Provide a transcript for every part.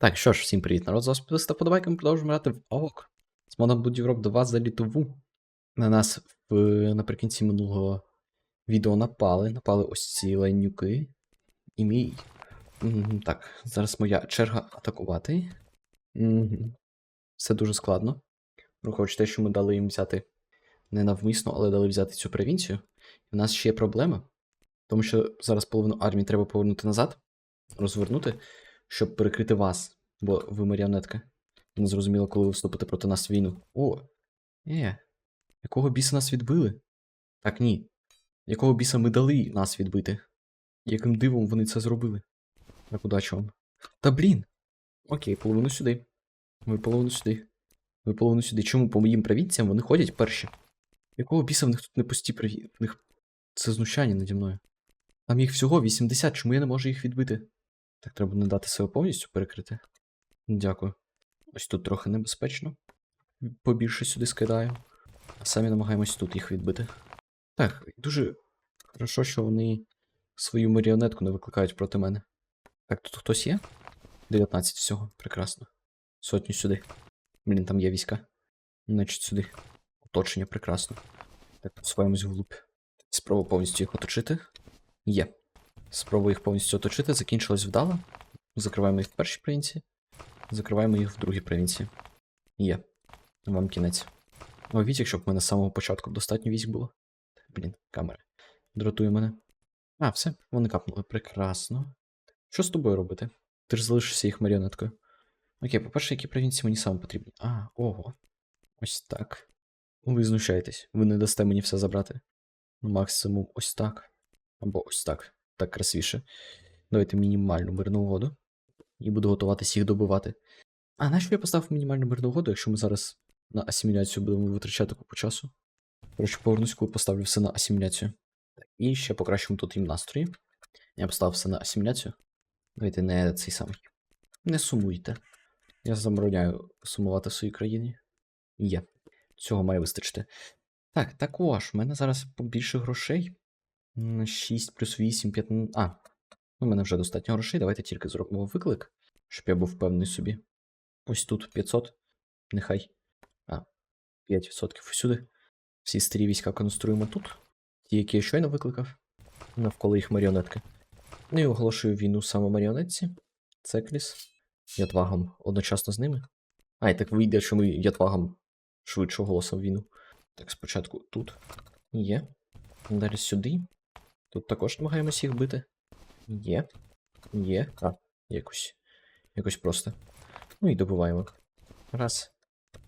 Так, що ж, всім привіт, народ, з вас підписка подобайка, ми продовжуємо грати в ОК. З модом Europe 2 за літову. На нас в, наприкінці минулого відео напали. Напали ось ці ленюки. І мій. Так, зараз моя черга атакувати. Все дуже складно. Враховуючи те, що ми дали їм взяти не навмисно, але дали взяти цю провінцію. І в нас ще є проблема. Тому що зараз половину армії треба повернути назад, розвернути, щоб перекрити вас, бо ви маріонетка. Не зрозуміло, коли ви вступите проти нас в війну. О! Е, якого біса нас відбили? Так, ні. Якого біса ми дали нас відбити? Яким дивом вони це зробили? Так, удачі вам. Та блін! Окей, половину сюди. Ви половину сюди. Ви половину сюди. Чому по моїм провінціям вони ходять перші? Якого біса в них тут не пусті прові... В них це знущання наді мною. Там їх всього 80, чому я не можу їх відбити? Так, треба не дати себе повністю перекрити. Дякую. Ось тут трохи небезпечно. Побільше сюди скидаю. А самі намагаємось тут їх відбити. Так, дуже хорошо, що вони свою маріонетку не викликають проти мене. Так, тут хтось є? 19 всього, прекрасно. Сотню сюди. Блін, там є війська. Значить, сюди. Оточення прекрасно. Так, посуваємось вглубь. Спробую повністю їх оточити. Є. Спробую їх повністю оточити, закінчилось вдало. Закриваємо їх в першій провінції. Закриваємо їх в другій провінції. Є. Вам кінець. Ловіть, якщо б мене з самого початку достатньо військ було. Блін, камера. Дратує мене. А, все, вони капнули. Прекрасно. Що з тобою робити? Ти ж залишишся їх маріонеткою. Окей, по-перше, які провінції мені саме потрібні? А, ого. Ось так. Ви знущаєтесь, ви не дасте мені все забрати. Ну, максимум ось так. Або ось так. Так красивіше. Давайте мінімальну мирну угоду. І буду готуватись їх добивати. А нащо я поставив мінімальну мирну угоду, якщо ми зараз на асиміляцію будемо витрачати купу часу? Коротше, повернусь, поставлю все на асиміляцію. І ще покращимо тут їм настрої. Я поставив все на асиміляцію. Давайте не цей самий. Не сумуйте. Я забороняю сумувати в своїй країні. Є. Цього має вистачити. Так, також, в мене зараз побільше грошей. М, 6 плюс 8, 15. А, у мене вже достатньо грошей. Давайте тільки зробимо виклик, щоб я був впевнений собі. Ось тут 500. Нехай. А, 5% усюди. Всі старі війська конструємо тут. Ті, які я щойно викликав. Навколо їх маріонетки. Ну і оголошую війну саме маріонетці. Цекліс. Ятвагом одночасно з ними. А, і так вийде, що ми ятвагом швидше оголосимо війну. Так, спочатку тут є. Далі сюди. Тут також намагаємося їх бити. Є. Є. А, якось. Якось просто. Ну і добуваємо. Раз.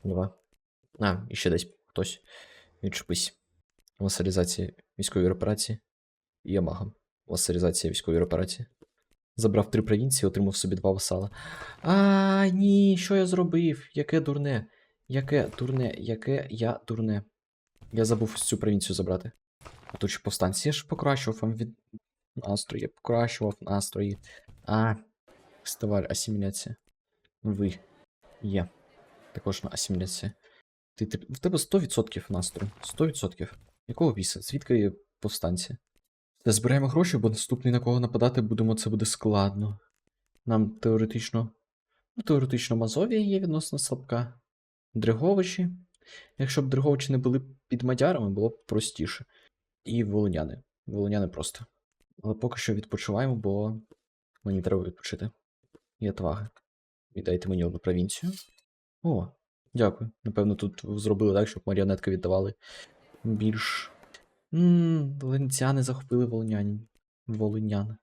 Два. А, і ще десь хтось. Відчепись. Васалізація військової операції. І Ямага. Васалізація військової операції. Забрав три провінції, отримав собі два васала. А, ні, що я зробив? Яке дурне? Яке дурне, яке я дурне. Я забув цю провінцію забрати. А тут ще повстанці. Я ж покращував вам від настрої, покращував настрої. А, фестиваль, асиміляція. Ви. Є. Також на асиміляція. Ти, ти, в тебе 100% настрою. 100%. Якого біса? Звідки є повстанці? Та збираємо гроші, бо наступний на кого нападати будемо, це буде складно. Нам теоретично. Ну, теоретично Мазовія є відносно слабка. Дриговичі. Якщо б Дриговичі не були під мадярами, було б простіше. І волиняни. Волиняни просто. Але поки що відпочиваємо, бо мені треба відпочити. І отваги. Віддайте мені одну провінцію. О, дякую. Напевно, тут зробили так, щоб маріонетки віддавали більш. Ммм, ленцяни захопили волинянин. Волинян.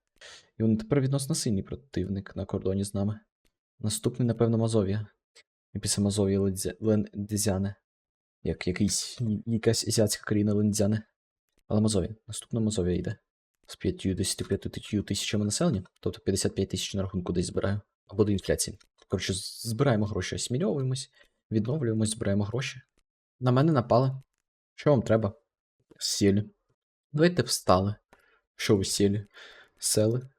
І вони тепер відносно сильний противник на кордоні з нами. Наступний, напевно, Мазовія. І після Лендзя- Лендзяне. Як якийсь, якась азіатська країна Лендзяне. Але Мазовія. Наступна Мазовія йде. З 55 тисячами населення. Тобто 55 тисяч на рахунку десь збираю. Або до інфляції. Коротше, збираємо гроші, асимільовуємось, відновлюємось, збираємо гроші. На мене напали. Що вам треба? Сілі. Давайте встали. Що ви сілі? Сели?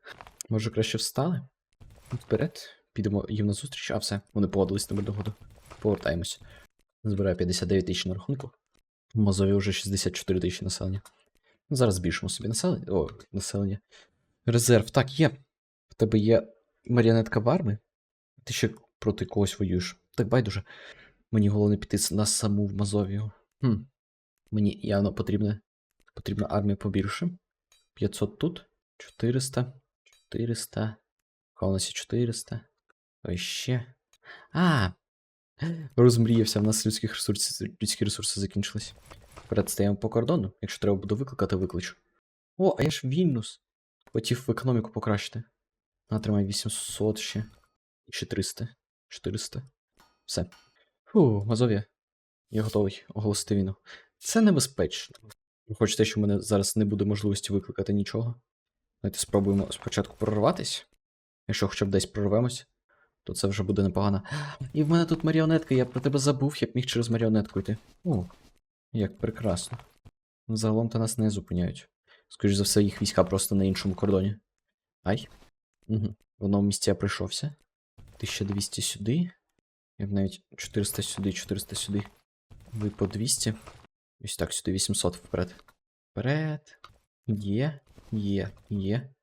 Може краще встали? Вперед. Підемо їм на зустріч, а все, вони погодились на мирну году. Повертаємось. Збираю 59 тисяч на рахунку. В Мазові вже 64 тисячі населення. Зараз збільшимо собі населення. О, населення. Резерв. Так, є. В тебе є маріонетка в армії? Ти ще проти когось воюєш. Так байдуже. Мені головне піти на саму в Мазовію. Хм. Мені явно потрібна, потрібна армія побільше. 500 тут. 400. 400. Яка у нас є 400. Ось ще. А! Розмріявся, в нас людських ресурсів, людські ресурси закінчились. Вперед стаємо по кордону. Якщо треба буде викликати, викличу. О, а я ж Вільнюс. Хотів в економіку покращити. Натримай 800 ще. Ще 300. 400. Все. Фу, Мазовія. Я готовий оголосити війну. Це небезпечно. Ви хочете, що в мене зараз не буде можливості викликати нічого? Давайте спробуємо спочатку прорватись. Якщо хоча б десь прорвемось, то це вже буде непогано. І в мене тут маріонетка, я про тебе забув, як міг через маріонетку йти. О, як прекрасно. Загалом то нас не зупиняють. Скоріше за все, їх війська просто на іншому кордоні. Ай. Угу. В одному місці я прийшовся. 1200 сюди. Я б навіть 400 сюди, 400 сюди. Ви по 200. Ось так, сюди 800 вперед. Вперед. Є, є, є.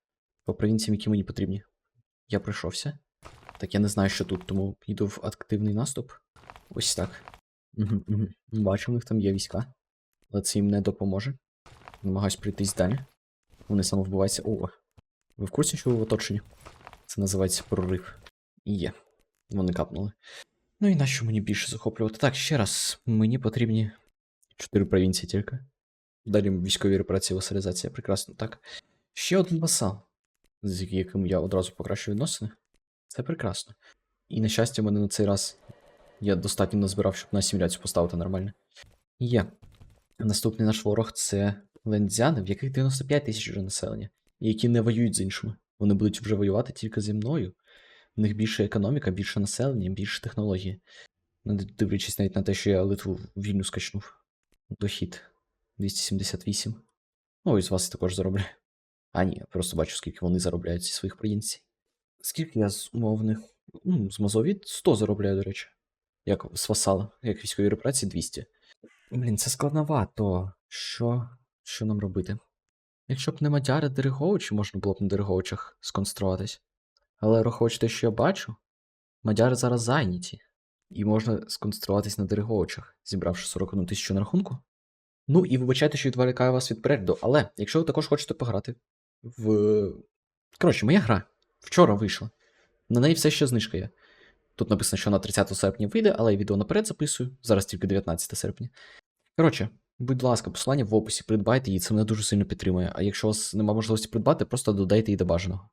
По провінціям, які мені потрібні. Я пройшовся. Так, я не знаю, що тут, тому йду в активний наступ. Ось так. Угу. Бачу, у них там є війська. Але це їм не допоможе. Намагаюсь пройтись далі. Вони самовбиваються. О, ви в курсі, що ви в оточенні? Це називається прорив. І є. Вони капнули. Ну і нащо мені більше захоплювати? Так, ще раз, мені потрібні чотири провінції тільки. Далі військові репарації, васалізація. Прекрасно, так. Ще один васал, з яким я одразу покращу відносини. Це прекрасно. І на щастя, в мене на цей раз я достатньо назбирав, щоб на асиміляцію поставити нормально. Є. Наступний наш ворог це лендзяни, в яких 95 тисяч вже населення, і які не воюють з іншими. Вони будуть вже воювати тільки зі мною. У них більше економіка, більше населення, більше технології. Дивлячись навіть на те, що я Литву вільну скачнув. Дохід 278. Ну, і з вас також заробляю. А ні, просто бачу, скільки вони заробляють зі своїх провінцій. Скільки я з умовних. Ну, з Мазові 100 заробляю, до речі. Як з васала, як військові репарації 200. Блін, це складновато. Що? Що нам робити? Якщо б не мадяри Дереговичі, можна було б на Дереговичах сконцентруватись. Але враховуючи те, що я бачу, мадяри зараз зайняті. І можна сконцентруватись на Дереговичах, зібравши 41 тисячу на рахунку. Ну і вибачайте, що відволікаю вас від перегляду, але якщо ви також хочете пограти в. Коротше, моя гра вчора вийшла. На неї все ще знижка є. Тут написано, що на 30 серпня вийде, але я відео наперед записую. Зараз тільки 19 серпня. Коротше, будь ласка, посилання в описі, придбайте її, це мене дуже сильно підтримує. А якщо у вас немає можливості придбати, просто додайте її до бажаного.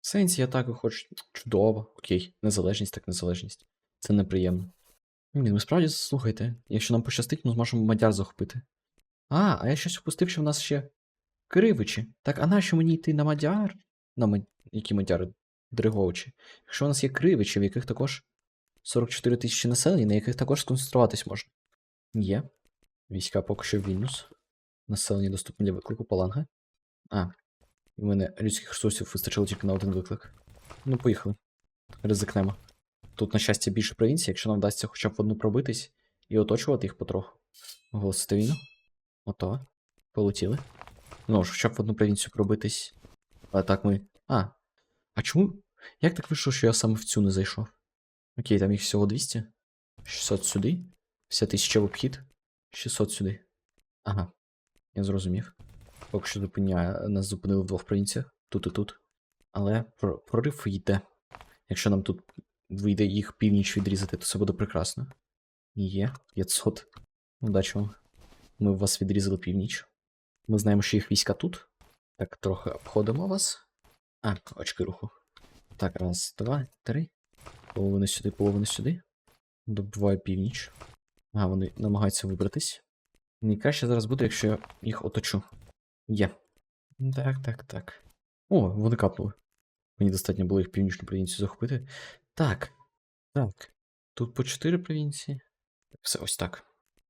Сенсі атаки хоч чудово, окей, незалежність так незалежність. Це неприємно. Ні, ви справді слухайте, якщо нам пощастить, ми зможемо мадяр захопити. А, а я щось впустив, що в нас ще кривичі. Так, а нащо мені йти на мадяр? На мад... які мадяри? Дриговичі. Якщо у нас є кривичі, в яких також 44 тисячі населення, на яких також сконцентруватись можна. Є. Війська поки що в Вільнюс. Населення доступне для виклику паланга. А, і в мене людських ресурсів вистачило тільки на один виклик. Ну, поїхали. Ризикнемо. Тут, на щастя, більше провінцій, якщо нам вдасться хоча б в одну пробитись і оточувати їх потроху. Оголосити війну. Ото. Полетіли. Ну ж, хоча б в одну провінцію пробитись. А так ми. А. А чому? Як так вийшло, що я саме в цю не зайшов? Окей, там їх всього 200. 600 сюди. Вся тисяча в обхід. 600 сюди. Ага. Я зрозумів. Поки що зупиняє, нас зупинили в двох провінціях. Тут і тут. Але про- прорив йде. Якщо нам тут вийде їх північ відрізати, то це буде прекрасно. Є 500. Удачі вам. Ми вас відрізали північ. Ми знаємо, що їх війська тут. Так, трохи обходимо вас. А, очки руху. Так, раз, два, три. Половина сюди, половина сюди. Добиваю північ. А, вони намагаються вибратись. Найкраще зараз буде, якщо я їх оточу. Є. Так, так, так. О, вони капнули. Мені достатньо було їх північну провінцію захопити. Так. Так. Тут по 4 провінції. Все ось так.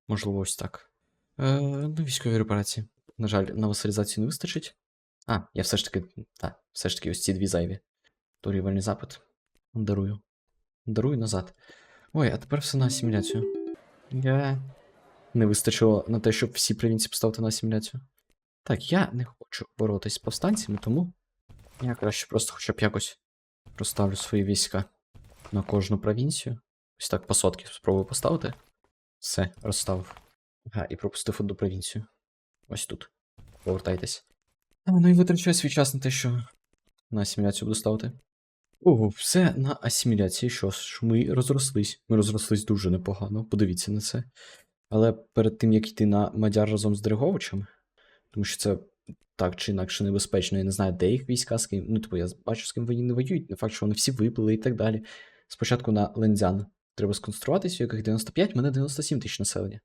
Можливо, ось так. Е, ну, військові репарації. На жаль, на васалізацію не вистачить. А, я все ж таки. Так, все ж таки ось ці дві зайві. Торгівельний запит. Дарую. Дарую назад. Ой, а тепер все на асиміляцію. Я. Не вистачило на те, щоб всі провінції поставити на асиміляцію. Так, я не хочу боротись з повстанцями, тому я краще просто хоча б якось розставлю свої війська. на кожну провінцію. Ось так по сотки спробую поставити. Все, розставив. Ага, і пропустив одну провінцію. Ось тут. Повертайтесь. Ну і витрачаю свій час на те, що на асиміляцію буду ставити. Ого, все на асиміляції. Що ж, ми розрослись. Ми розрослись дуже непогано. Подивіться на це. Але перед тим, як йти на Мадяр разом з Дриговичем, тому що це так чи інакше небезпечно, я не знаю, де їх війська, з ким. Ну, типу, я бачу, з ким вони не воюють, не факт, що вони всі виплили і так далі. Спочатку на Лензян треба сконцентруватися, у яких 95, в мене 97 тисяч населення.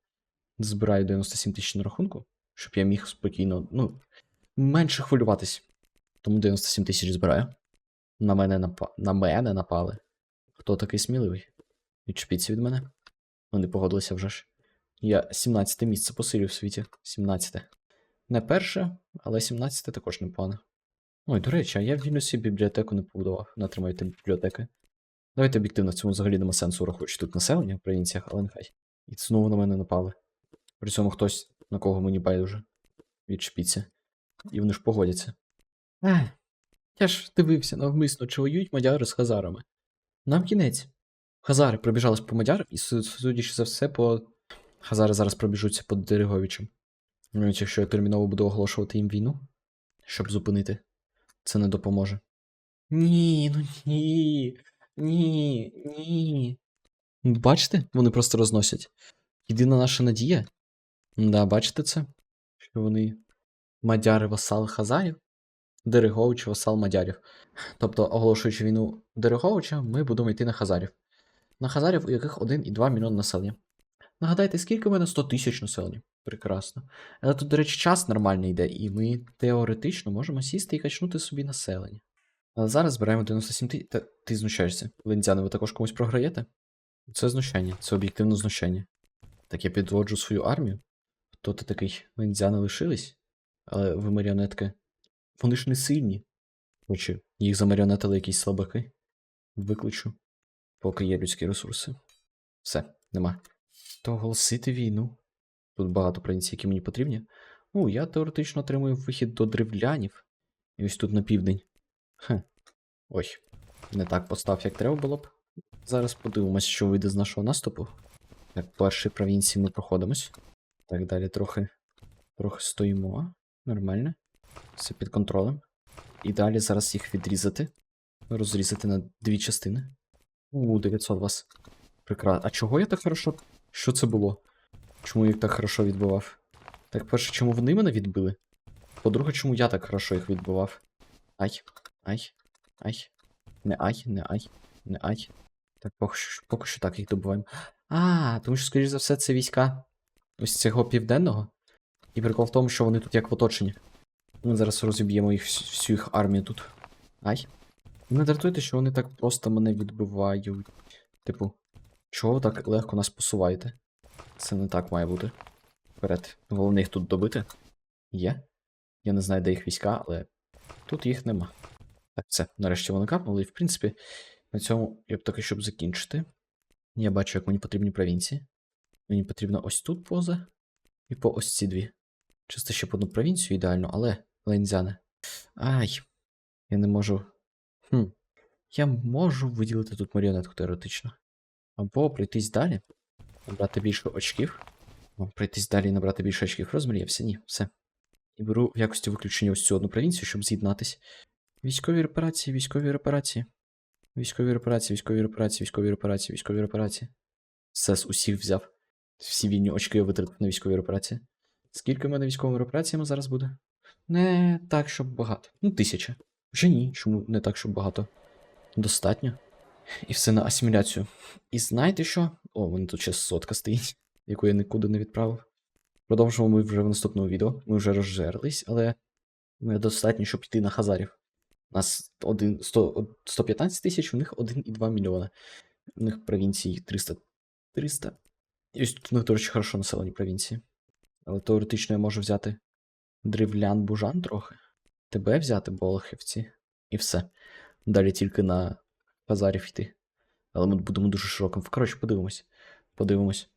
Збираю 97 тисяч на рахунку, щоб я міг спокійно, ну, менше хвилюватись. Тому 97 тисяч збираю. На мене напа... на мене напали. Хто такий сміливий? Відчепіться від мене. Вони погодилися вже ж. Я 17 місце посилю в світі. 17. Не перше, але 17 також непогано. Ой, до речі, а я в Вільнюсі бібліотеку не побудував. Натримайте бібліотеки. Давайте об'єктивно цьому взагалі нема сенсу враховуючи тут населення в провінціях, але нехай. І знову на мене напали. При цьому хтось, на кого мені байдуже, відчепіться. І вони ж погодяться. Ех, я ж дивився навмисно, чи воюють мадяри з хазарами. Нам кінець. Хазари пробіжались по мадярам, і су- судячи за все, по. Хазари зараз пробіжуться по Дереговичам. Навіть якщо я терміново буду оголошувати їм війну, щоб зупинити, це не допоможе. Ні, ну ні. Ні, ні. Бачите, вони просто розносять. Єдина наша надія. Да, бачите це? Що вони мадяри васали хазарів, Дерегович васал мадярів. Тобто, оголошуючи війну Дереговича, ми будемо йти на хазарів. На хазарів, у яких 1,2 мільйон населення. Нагадайте, скільки в мене 100 тисяч населення. Прекрасно. Але тут, до речі, час нормальний йде, і ми теоретично можемо сісти і качнути собі населення. Але зараз збираємо 97 тисяч. Та ти знущаєшся. Лендзяни, ви також комусь програєте? Це знущання, це об'єктивно знущання. Так я підводжу свою армію. Хто ти такий? Лендзяни лишились? Але ви маріонетки. Вони ж не сильні. Хоче, їх замаріонетили якісь слабаки. Викличу. Поки є людські ресурси. Все, нема. То оголосити війну. Тут багато провінцій, які мені потрібні. Ну, я теоретично отримую вихід до древлянів. І ось тут на південь. Хе. Ой, не так постав, як треба було б. Зараз подивимось, що вийде з нашого наступу. Так, перші провінції ми проходимось. Так, далі трохи. Трохи стоїмо. Нормально. Все під контролем. І далі зараз їх відрізати. Розрізати на дві частини. У, 900 вас. Прекрасно. А чого я так хорошо. Що це було? Чому я їх так хорошо відбивав? Так, перше, чому вони мене відбили? По-друге, чому я так хорошо їх відбивав? Ай, ай, ай. Не ай, не ай, не ай. Так, поки що, поки що так їх добуваємо. А, тому що, скоріш за все, це війська ось цього південного. І прикол в тому, що вони тут як в оточенні. Ми зараз розіб'ємо їх всю їх армію тут. Ай. Не дратуйте, що вони так просто мене відбивають. Типу, чого ви так легко нас посуваєте? Це не так має бути. Вперед. Головне їх тут добити. Є. Я не знаю, де їх війська, але тут їх нема. Так, все, нарешті вони капнули, і в принципі, на цьому я б таки, щоб закінчити. Я бачу, як мені потрібні провінції. Мені потрібно ось тут поза, і по ось ці дві. Чисто ще по одну провінцію ідеально, але лензяне. Ай, я не можу. Хм. Я можу виділити тут маріонетку теоретично. Або пройтись далі, набрати більше очків. О, пройтись далі і набрати більше очків. Розмріявся, ні, все. І беру в якості виключення ось цю одну провінцію, щоб з'єднатись. Військові репарації, військові репарації. Військові репарації, військові репарації, військові репарації, військові репарації. Все з усіх взяв. Всі вільні очки я витратив на військові репарації. Скільки в мене військовими репараціями зараз буде? Не так, щоб багато. Ну, тисяча. Вже ні, чому не так, щоб багато. Достатньо. І все на асиміляцію. І знаєте що? О, у мене тут ще сотка стоїть, яку я нікуди не відправив. Продовжимо ми вже в наступному відео. Ми вже розжерлись, але недостатньо, щоб йти на хазарів. У нас один, 100, 115 тисяч, у них 1,2 мільйона. У них провінцій 300. 300. І ось тут до речі, хорошо населені провінції. Але теоретично я можу взяти древлян бужан трохи. Тебе взяти, Болохівці, і все. Далі тільки на хазарів йти. Але ми будемо дуже широким. Коротше, подивимось. Подивимось.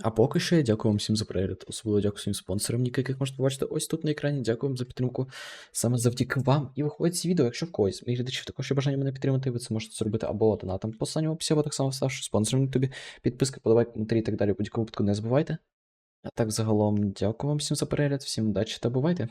А поки що я дякую вам всім за перегляд. Особливо дякую своїм спонсорам, Ніки, як можете побачити ось тут на екрані. Дякую вам за підтримку. Саме завдяки вам і виходить ці відео, якщо в когось моїх глядачів також є бажання мене підтримати, ви це можете зробити або донатом по останньому описі, або так само ставши спонсором на ютубі. Підписки, подавай коментарі і так далі. Будь-якому випадку не забувайте. А так, загалом, дякую вам всім за перегляд, всім удачі та бувайте!